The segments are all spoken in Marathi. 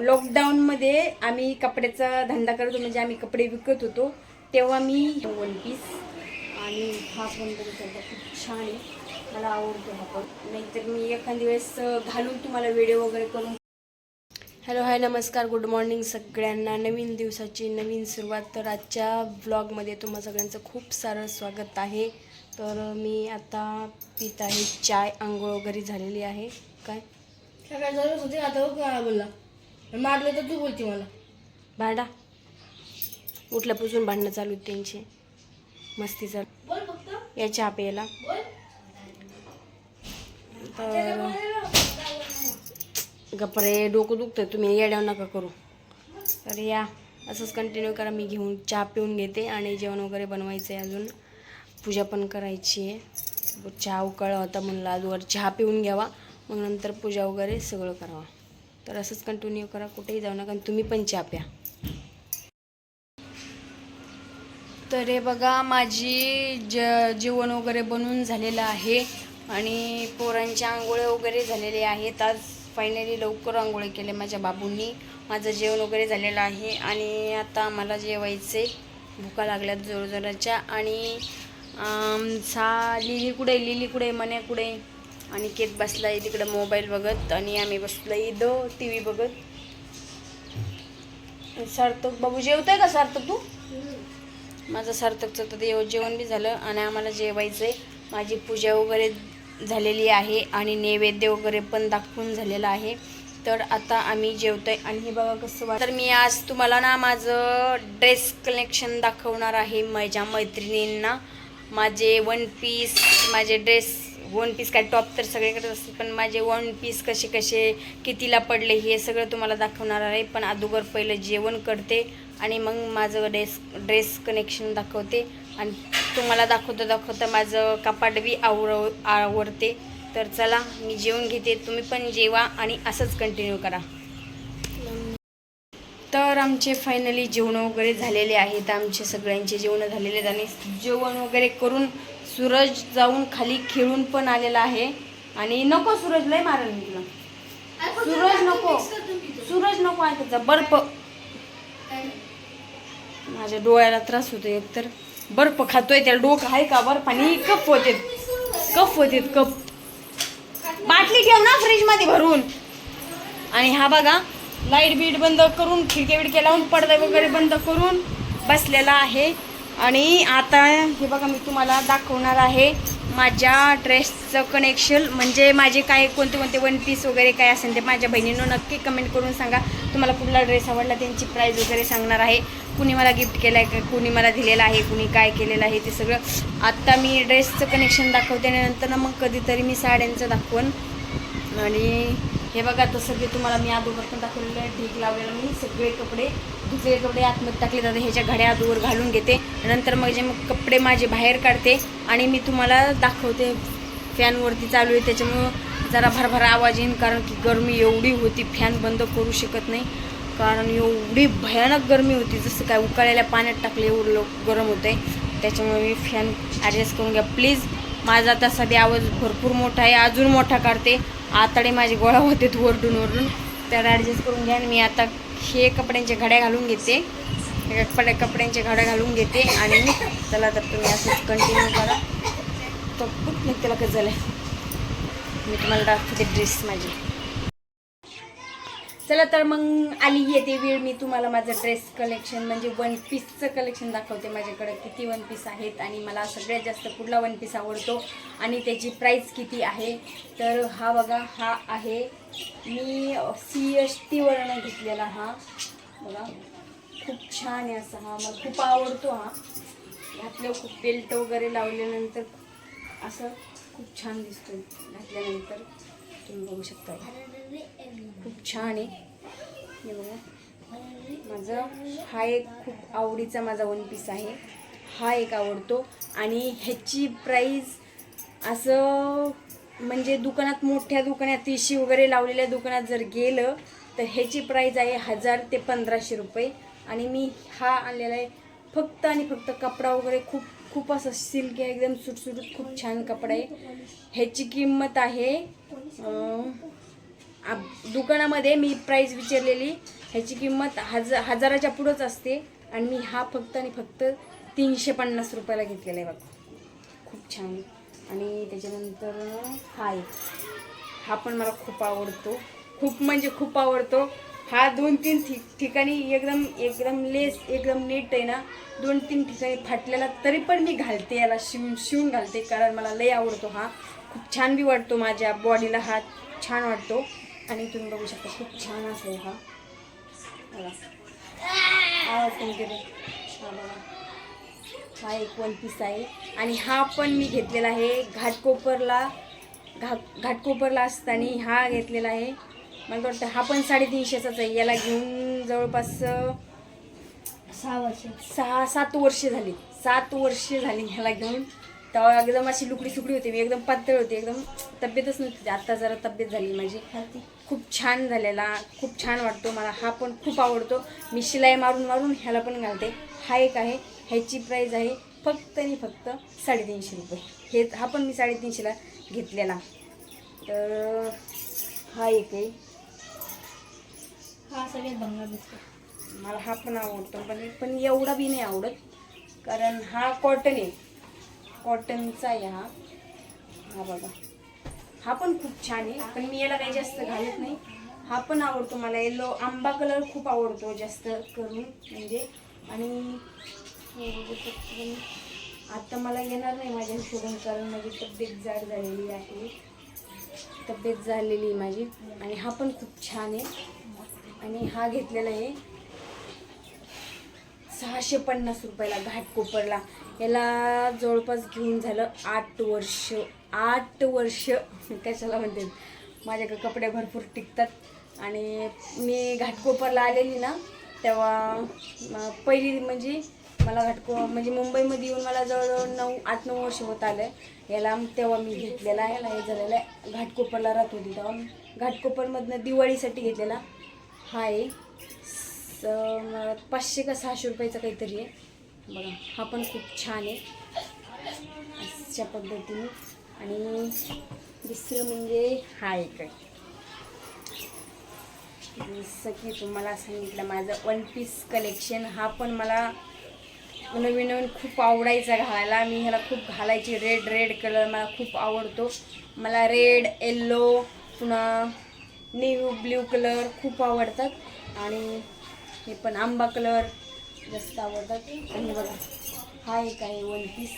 लॉकडाऊनमध्ये आम्ही कपड्याचा धंदा करत होतो म्हणजे आम्ही कपडे विकत होतो. तेव्हा मी वन पीस आणि हा पण बघू शकता खूप छान आहे. मला आवडतो हा पण नाहीतर मी एखाद्या वेळेस घालून तुम्हाला व्हिडिओ वगैरे करून हॅलो हाय नमस्कार. गुड मॉर्निंग सगळ्यांना. नवीन दिवसाची नवीन सुरुवात. तर आजच्या ब्लॉगमध्ये तुम्हा सगळ्यांचं खूप सारं स्वागत आहे. तर मी आता पित आहे चाय. आंघोळ वगैरे झालेली आहे. काय? सकाळी जरूर होते आता काय बोलला मारलं तर तू बोलते मला. भांडा उठल्यापासून भांडणं चालू आहेत त्यांची. मस्ती चालू. या चहा प्यायला तर गप्परे डोकं दुखतं तुम्ही येड्यावर नका करू. तर या असंच कंटिन्यू करा. मी घेऊन चहा पिऊन घेते आणि जेवण वगैरे बनवायचं आहे अजून. पूजा पण करायची आहे. चहा उकळला होता म्हणलं आजवर चहा पिऊन घ्यावा. मग नंतर पूजा वगैरे सगळं करावा. तर असंच कंटिन्यू करा कुठेही जाऊ नका आणि तुम्ही पण चहा प्या. तर हे बघा माझी ज जेवण वगैरे बनून झालेलं आहे आणि पोरांच्या आंघोळे वगैरे झालेले आहेत. आज फायनली लवकर आंघोळे केले माझ्या बाबूंनी. माझं जेवण वगैरे झालेलं आहे आणि आता मला जेवायचे भुका लागल्यात जोरजोराच्या आणि सा लिली कुठे लिली कुठे मने कुठे आणि केत बसलाय तिकडं मोबाईल बघत आणि आम्ही बसलो दो टी व्ही बघत सार्थक बाबू जेवतोय का सार्थक तू? माझं सार्थकचं तर देव जेवण बी झालं आणि आम्हाला जेवायचं आहे माझी पूजा वगैरे झालेली आहे आणि नैवेद्य वगैरे पण दाखवून झालेलं आहे. तर आता आम्ही जेवतोय आणि हे बघा कसं वाट तर मी आज तुम्हाला ना माझं ड्रेस कलेक्शन दाखवणार आहे माझ्या मैत्रिणींना. माझे वन पीस माझे ड्रेस वन पीस काय टॉप तर सगळीकडेच असते पण माझे वन पीस कसे कसे कितीला पडले हे सगळं तुम्हाला दाखवणार आहे. पण अगोदर पहिलं जेवण करते आणि मग माझं ड्रेस ड्रेस कनेक्शन दाखवते. आणि तुम्हाला दाखवता दाखवता माझं कपाट बी आवर आवडते तर चला मी जेवण घेते. तुम्ही पण जेवा आणि असंच कंटिन्यू करा. तर आमचे फायनली जेवण वगैरे झालेले आहेत. आमचे सगळ्यांचे जेवण झालेले आहेत. आणि जेवण वगैरे करून सूरज जाऊन खाली खेळून पण आलेला आहे. आणि नको सूरज लय मारल मी तुला. सूरज नको. सूरज नको ऐकायचा बर्फ. माझ्या डोळ्याला त्रास होतो एकतर. बर्फ खातोय त्याला डोकं आहे का बर्फ? आणि कप होते. कप होते कप बाटली ठेव ना फ्रीजमध्ये भरून. आणि हा बघा लाइट बीट बंद करून खिडक्या बिडक्या लावून पडदा वगैरे बंद करून बसलेला आहे. आणि आता हे बघा मी तुम्हाला दाखवणार आहे माझ्या ड्रेसचं कनेक्शन म्हणजे माझे काय कोणते कोणते वन पीस वगैरे काय असेल ते माझ्या बहिणीनं नक्की कमेंट करून सांगा. तुम्हाला कुठला ड्रेस आवडला त्यांची प्राईज वगैरे सांगणार आहे. कुणी मला गिफ्ट केलं आहे कुणी मला दिलेलं आहे कुणी काय केलेलं आहे ते सगळं. आत्ता मी ड्रेसचं कनेक्शन दाखवते आणि नंतर मग कधीतरी मी साड्यांचं दाखवून. आणि हे बघा तसं की तुम्हाला मी अगोदर पण दाखवलेलं आहे. ढीक लावलेलं मी सगळे कपडे दुसरे कपडे आतमध्ये टाकले जाते ह्याच्या घड्या अगोदर घालून घेते. नंतर मग जे मग कपडे माझे बाहेर काढते आणि मी तुम्हाला दाखवते. फॅनवरती चालू आहे त्याच्यामुळं जरा भरभर आवाज येईन कारण की गरमी एवढी होती फॅन बंद करू शकत नाही. कारण एवढी भयानक गरमी होती जसं काय उकाळलेल्या पाण्यात टाकले एवढं लोक गरम आहे त्याच्यामुळे मी फॅन ॲडजस्ट करून घ्या. प्लीज माझा आता सध्या आवाज भरपूर मोठा आहे अजून मोठा काढते. आताडे माझे गोळा होते वरडून वरडून. तर ॲडजस्ट करून घ्या आणि मी आता हे कपड्यांचे घड्या घालून घेते. कपड्या कपड्यांचे घड्या घालून घेते आणि त्याला तर तुम्ही असंच कंटिन्यू करा. तर खूप नाही त्याला कसं झालं मी तुम्हाला दाखवते ड्रेस माझी. चला तर मग आली येते वेळ. मी तुम्हाला माझं ड्रेस कलेक्शन म्हणजे वन पीसचं कलेक्शन दाखवते. माझ्याकडे किती वन पीस आहेत आणि मला सगळ्यात जास्त कुठला वन पीस आवडतो. आणि त्याची प्राईस किती आहे? तर हा बघा हा आहे. मी सी एस टीवरनं घेतलेला हा. बघा. खूप छान आहे असा हा. मला खूप आवडतो हा. घातलं खूप बेल्ट वगैरे लावल्यानंतर असं खूप छान दिसतो घातल्यानंतर तुम्ही बघू शकता. खूप छान आहे. हे बघा. माझं हा एक खूप आवडीचा माझा वन पीस आहे. हा एक आवडतो. आणि ह्याची प्राईज असं म्हणजे दुकानात मोठ्या दुकानात तीशी वगैरे लावलेल्या दुकानात जर गेलं तर ह्याची प्राईज आहे हजार ते पंधराशे रुपये. आणि मी हा आणलेला आहे फक्त आणि फक्त कपडा वगैरे खूप खूप असं सिल्क आहे एकदम सुटसुटीत खूप छान कपडा आहे. ह्याची किंमत आहे दुकानामध्ये मी प्राईस विचारलेली. ह्याची किंमत हज हजाराच्या पुढंच असते. आणि मी हा फक्त आणि फक्त तीनशे पन्नास रुपयाला घेतलेला आहे बघा. खूप छान. आणि त्याच्यानंतर हा एक हा पण मला खूप आवडतो. खूप म्हणजे खूप आवडतो. हा दोन तीन ठिक ठिकाणी एकदम एकदम लेस एकदम नीट आहे ना. दोन तीन ठिकाणी फाटलेला तरी पण मी घालते याला शिवून शिवून घालते. कारण मला लय आवडतो हा. खूप छान बी वाटतो माझ्या बॉडीला हा. छान वाटतो. आणि तुम्ही बघू शकता खूप छान असतो हा. आवाज कमी केले हा बघा. हा एक वन पीस आहे. आणि हा पण मी घेतलेला आहे घाटकोपरला. घा घाटकोपरला असताना हा घेतलेला आहे. मला वाटतं हा पण साडेतीनशेचाच आहे. याला घेऊन जवळपास सहा वर्ष. सहा सात वर्षे झाली. सात वर्षे झाली ह्याला घेऊन. तेव्हा एकदम अशी लुकडी सुकडी होती मी एकदम पातळ होती एकदम तब्येतच नव्हती. आता जरा तब्येत झाली माझी. खूप छान झालेला खूप छान वाटतो मला. हा पण खूप आवडतो. मी शिलाई मारून मारून ह्याला पण घालते. हा एक आहे. ह्याची प्राईज आहे फक्त आणि फक्त साडेतीनशे रुपये. हे हा पण मी साडेतीनशेला घेतलेला. तर हा एक आहे. हा सगळ्यात दिसतो मला हा पण आवडतो पण पण एवढा बी नाही आवडत. कारण हा कॉटन आहे. कॉटनचा आहे हा. हा बघा. हा पण खूप छान आहे पण मी याला काही जास्त घालत नाही. हा पण आवडतो मला. येलो आंबा कलर खूप आवडतो जास्त करून म्हणजे. आणि तुम्ही. म्हणजे आता मला येणार नाही माझ्या हिशोबाने कारण माझी तब्येत जाड झालेली आहे. तब्येत झालेली आहे माझी. आणि हा पण खूप छान आहे. आणि हा घेतलेला आहे सहाशे पन्नास रुपयाला घाटकोपरला याला जवळपास घेऊन झालं आठ वर्ष आठ वर्ष. त्याच्याला म्हणते माझ्याकडे कपडे भरपूर टिकतात. आणि मी घाटकोपरला आलेली ना तेव्हा पहिली म्हणजे मला घाटको म्हणजे मुंबईमध्ये येऊन मला जवळजवळ नऊ आठ नऊ वर्ष होत आलं. याला तेव्हा मी घेतलेला आहे याला हे झालेलं आहे. घाटकोपरला राहत होती तेव्हा. घाटकोपरमधनं दिवाळीसाठी घेतलेला हा आहे स- पाचशे का सहाशे रुपयाचा काहीतरी आहे. बघा हा पण खूप छान आहे. अशा पद्धतीने. आणि दुसरं म्हणजे हा एक आहे. जसं की तुम्हाला सांगितलं माझं वन पीस कलेक्शन हा पण मला नवीन नवीन खूप आवडायचा घालायला. मी ह्याला खूप घालायची. रेड रेड कलर मला खूप आवडतो. मला रेड येल्लो पुन्हा नेव्ही ब्ल्यू कलर खूप आवडतात. आणि हे पण आंबा कलर जास्त आवडतात आणि बघा हा एक आहे वन पीस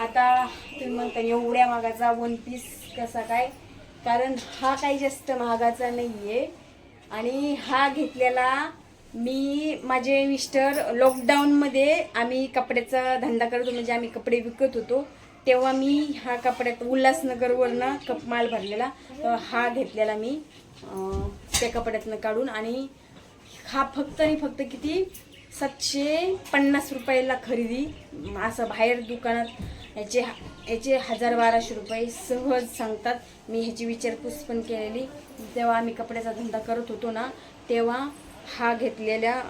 आता तुम्ही म्हणता एवढ्या महागाचा वन पीस कसा काय? कारण हा काही जास्त महागाचा नाही आहे आणि हा घेतलेला मी माझे मिस्टर लॉकडाऊनमध्ये आम्ही कपड्याचा धंदा करतो म्हणजे आम्ही कपडे विकत होतो. तेव्हा मी हा कपड्यात उल्हासनगरवरनं कप माल भरलेला. हा घेतलेला मी त्या कपड्यातनं काढून. आणि हा फक्त आणि फक्त किती? सातशे पन्नास रुपयाला खरेदी. असं बाहेर दुकानात याचे याचे हजार बाराशे रुपये सहज सांगतात. मी ह्याची विचारपूस पण केलेली. तेव्हा आम्ही कपड्याचा धंदा करत होतो ना तेव्हा हा घेतलेल्या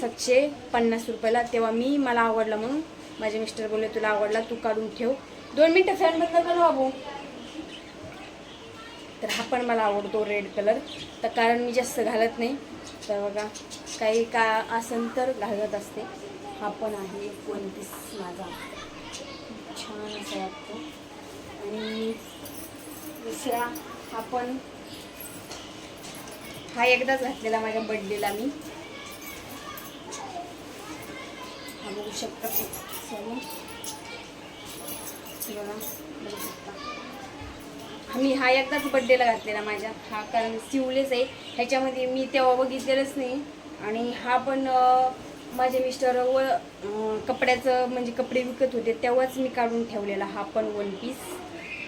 सातशे पन्नास रुपयाला. तेव्हा मी मला आवडला म्हणून. माझे मिस्टर बोलले तुला आवडला तू काढून ठेव. दोन मिनटं फॅन बंद करू बाबू. तर हा पण मला आवडतो रेड कलर तर कारण मी जास्त घालत नाही. तर बघा काही का असेल तर घालत असते. हा पण आहे वन पीस माझा. खूप छान असा वाटतो. आणि दुसरा हा पण हा एकदाच घातलेला माझ्या बड्डेला मी. हा बघू शकता सर्व बघा बघू शकता. मी हा एकदाच बड्डेला घातलेला माझ्या. हा कारण सिवलेच आहे. ह्याच्यामध्ये मी तेव्हा बघितलेलंच नाही. आणि हा पण माझ्या माझे मिस्टर व कपड्याचं म्हणजे कपडे विकत होते तेव्हाच मी काढून ठेवलेला हा पण वन पीस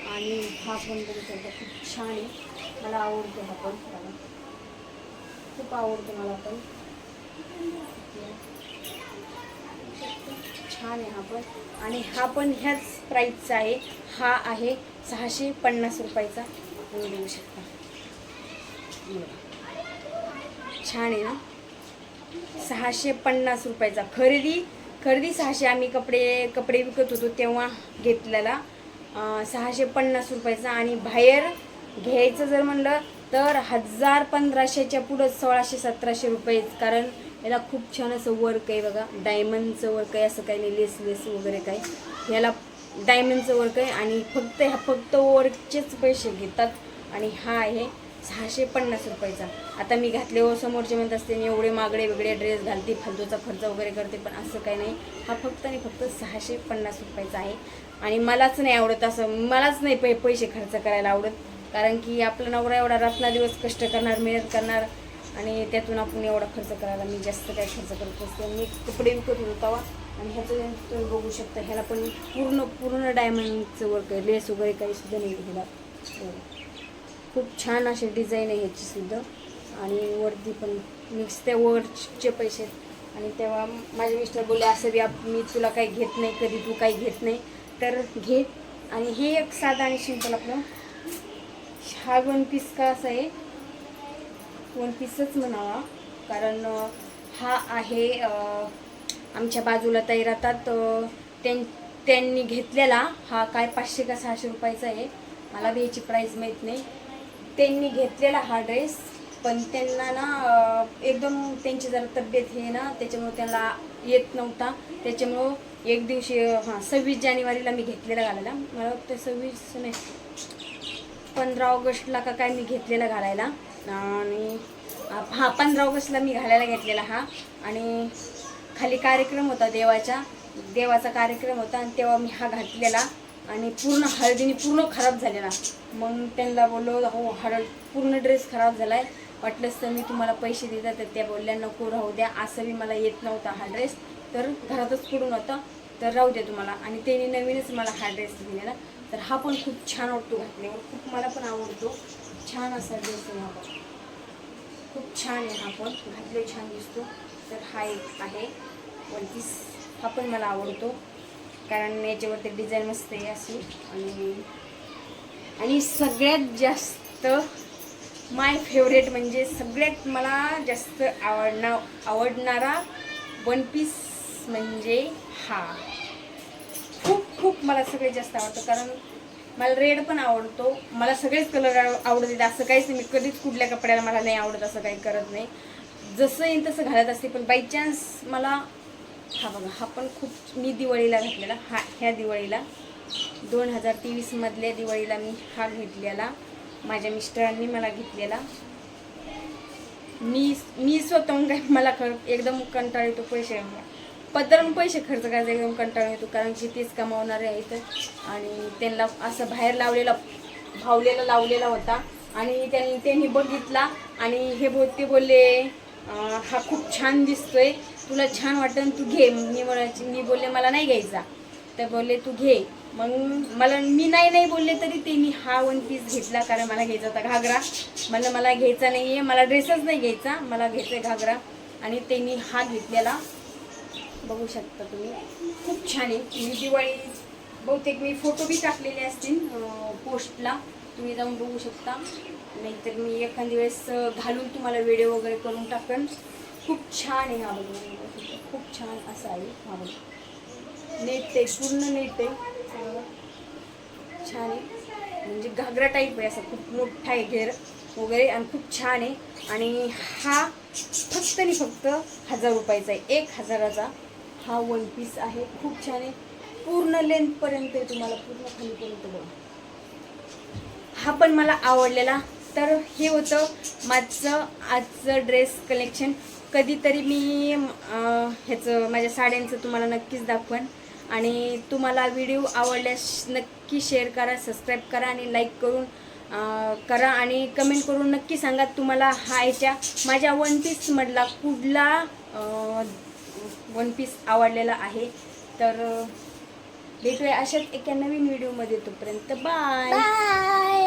आणि हा पण बघितला खूप छान आहे. मला आवडतो हा पण. खूप आवडतो मला पण. छान आहे हा पण. आणि हा पण ह्याच प्राईसचा आहे. हा आहे सहाशे पन्नास रुपयाचा. तुम्ही देऊ शकता. छान आहे ना? सहाशे पन्नास रुपयाचा. खरेदी खरेदी सहाशे आम्ही कपडे कपडे विकत होतो तेव्हा घेतलेला. सहाशे पन्नास रुपयाचा. आणि बाहेर घ्यायचं जर म्हणलं तर हजार पंधराशेच्या पुढं सोळाशे सतराशे रुपये कारण याला खूप छान असं वर्क आहे बघा डायमंडचं वर्क आहे असं काही नाही लेस लेस वगैरे काय याला डायमंडचं वर्क आहे आणि फक्त ह्या फक्त वर्कचेच पैसे घेतात. आणि हा आहे सहाशे पन्नास रुपयाचा. आता मी घातले समोरचे म्हणत असते मी एवढे मागडे वेगळे ड्रेस घालते फालतूचा खर्च वगैरे करते पण असं काही नाही. हा फक्त आणि फक्त सहाशे पन्नास रुपयाचा आहे. आणि मलाच नाही आवडत असं मलाच नाही पै पैसे खर्च करायला आवडत. कारण की आपला नवरा एवढा रातना दिवस कष्ट करणार मेहनत करणार आणि त्यातून आपण एवढा खर्च करायला मी जास्त काय खर्च करत असते मी कपडे विकत होतो तेव्हा आणि ह्याचं तुम्ही बघू शकता. ह्याला पण पूर्ण पूर्ण डायमंडचं वर्क आहे. लेस वगैरे काही सुद्धा नाही ह्याला. हो. खूप छान अशी डिझाईन आहे ह्याची सुद्धा. आणि वरती पण मिक्स त्या वरचे पैसे. आणि तेव्हा माझे मिस्टर बोलले असं बी आप मी तुला काही घेत नाही कधी तू काही घेत नाही. तर घे. आणि हे एक साधा आणि सिंपल आपलं. हा वन पीस का असा आहे वन पीसच म्हणावा. कारण हा आहे आमच्या बाजूला ताई राहतात त्यां त्यांनी घेतलेला हा काय पाचशे का सहाशे रुपयाचा आहे. मला बी ह्याची प्राईज माहीत नाही. त्यांनी घेतलेला हा ड्रेस पण त्यांना ना एकदम त्यांची जरा तब्येत हे ना त्याच्यामुळे त्यांना येत नव्हता. त्याच्यामुळं एक दिवशी हां सव्वीस जानेवारीला मी घेतलेला घालायला. मला वाटतं सव्वीस नाही पंधरा ऑगस्टला का काय मी घेतलेला घालायला. आणि हा पंधरा ऑगस्टला मी घालायला घेतलेला हा. आणि खाली कार्यक्रम होता देवाचा देवाचा कार्यक्रम होता आणि तेव्हा मी हा घातलेला. आणि पूर्ण हळदीने पूर्ण खराब झालेला. मग त्यांना बोललो हो हळद पूर्ण ड्रेस खराब झाला आहे वाटलंच तर मी तुम्हाला पैसे देतात. तर त्या बोलल्या नको राहू द्या. असं बी मला येत नव्हता हा ड्रेस तर घरातच पडून होता. तर राहू द्या तुम्हाला. आणि त्यांनी नवीनच मला हा ड्रेस दिलेला. तर हा पण खूप छान वाटतो घातल्यावर. खूप मला पण आवडतो. छान असा ड्रेस आहे हा खूप छान आहे हा पण. घातले छान दिसतो. तर हा एक आहे. वन पीस हा पण मला आवडतो. कारण याच्यावरती डिझाईन मस्त आहे अशी. आणि आणि सगळ्यात जास्त माय फेवरेट म्हणजे सगळ्यात मला जास्त आवडणा आवडणारा वन पीस म्हणजे हा. खूप खूप मला सगळ्यात जास्त आवडतं. कारण मला रेड पण आवडतो. मला सगळेच कलर आवडतात. असं काहीच नाही. मी कधीच कुठल्या कपड्याला मला नाही आवडत असं काही करत नाही. जसं येईल तसं घालत असते. पण बाय चान्स मला हा बघा हा पण खूप मी दिवाळीला घातलेला. हा ह्या दिवाळीला. दोन हजार तेवीसमधल्या दिवाळीला मी हा घेतलेला. माझ्या मिस्टरांनी मला घेतलेला. मी मी स्वतःहून काय मला एकदम कंटाळ येतो पैसे पदरून पैसे खर्च करायचा एकदम कंटाळा येतो कारण की तेच कमावणारे आहेत. आणि त्यांना असं बाहेर लावलेला भावलेला लावलेला होता. आणि त्यांनी त्यांनी बघितला आणि हे बोलते बोलले हा खूप छान दिसतोय. तुला छान वाटतं तू घे. मी म्हणायची मी बोलले मला नाही घ्यायचा. तर बोलले तू घे. मग मला मी नाही नाही बोलले तरी ते मी हा वन पीस घेतला कारण मला घ्यायचा होता घागरा. मला मला घ्यायचा नाही आहे मला ड्रेसच नाही घ्यायचा मला घ्यायचा आहे घागरा. आणि त्यांनी हा घेतलेला. बघू शकता तुम्ही. खूप छान आहे. मी दिवाळी बहुतेक मी फोटो बी टाकलेले असतील पोस्टला. तुम्ही जाऊन बघू शकता. नाहीतर मी एखाद्या वेळेस घालून तुम्हाला व्हिडिओ वगैरे करून टाकेन. खूप छान आहे हा बघा. खूप छान असा आहे हा बघा. नेट आहे पूर्ण नेट आहे. छान आहे. म्हणजे घागरा टाईप आहे असं. खूप मोठा आहे घेर वगैरे आणि खूप छान आहे. आणि हा फक्त आणि फक्त हजार रुपयाचा आहे. एक हजाराचा हा वन पीस आहे. खूप छान आहे. पूर्ण लेंथपर्यंत आहे तुम्हाला पूर्ण खालीपर्यंत बघा. हा पण मला आवडलेला. तर हे होतं माझं आजचं ड्रेस कलेक्शन कधीतरी मी ह्याचं माझ्या साड्यांचं तुम्हाला नक्कीच दाखवन. आणि तुम्हाला व्हिडिओ आवडल्यास नक्की शेअर करा सबस्क्राईब करा आणि लाईक करून करा आणि कमेंट करून नक्की सांगा तुम्हाला हा याच्या माझ्या वन पीसमधला कुठला वन पीस आवडलेला आहे. तर भेटूया अशाच एका नवीन व्हिडिओमध्ये तोपर्यंत. बाय